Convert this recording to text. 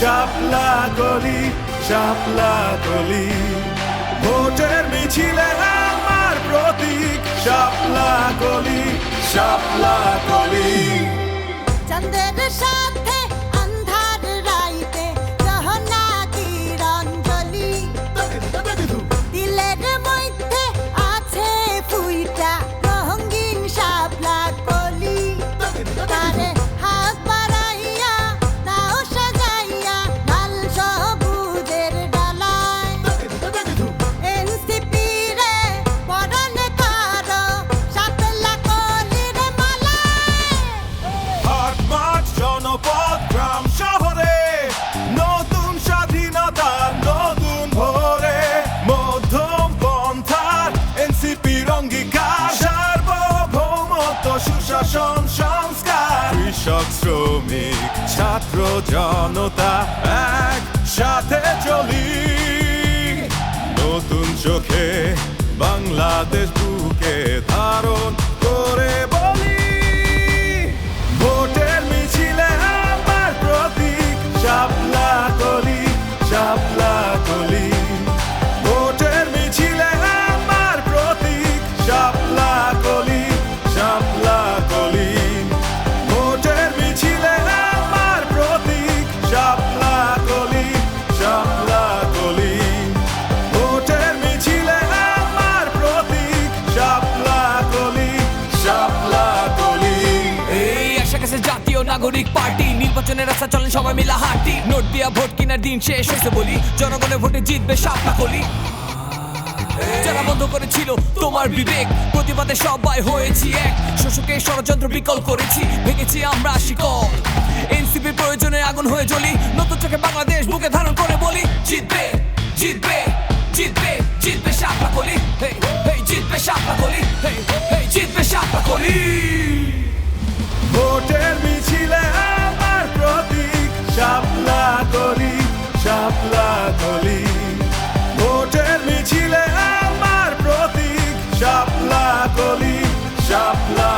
শাপলা গলি শাপলা গলি। ভোটের মিছিলে আমার প্রতীক শাপলা গলি শাপলা গলি। চন্দ্রের সাথে সুশাসন সংস্কার। কৃষক শ্রমিক ছাত্র জনতা এক সাথে চলি। নতুন চোখে বাংলাদেশ জাতীয় নাগরিক পার্টি। নির্বাচনের রাস্তা চলেন সবাই মিলা হাঁটি। নোট দিয়া ভোট কেনার দিন শেষ হয়েছে বলি। জনগণের ভোটে জিতবে সাপলা কলি। যারা বন্ধ করেছিল তোমার বিবেক, প্রতিবাদে সবাই হয়েছি এক। শোষকে ষড়যন্ত্র বিকল করেছি, ভেঙেছি আমরা শিকল। এনসিপির প্রয়োজনে আগুন হয়ে জ্বলি, নতুন চোখে বাংলাদেশ বুকে ধারণ করে বলি, জিতবে জিতবে। বাংলা গলি আমার প্রতীক শাপলা গলি শাপলা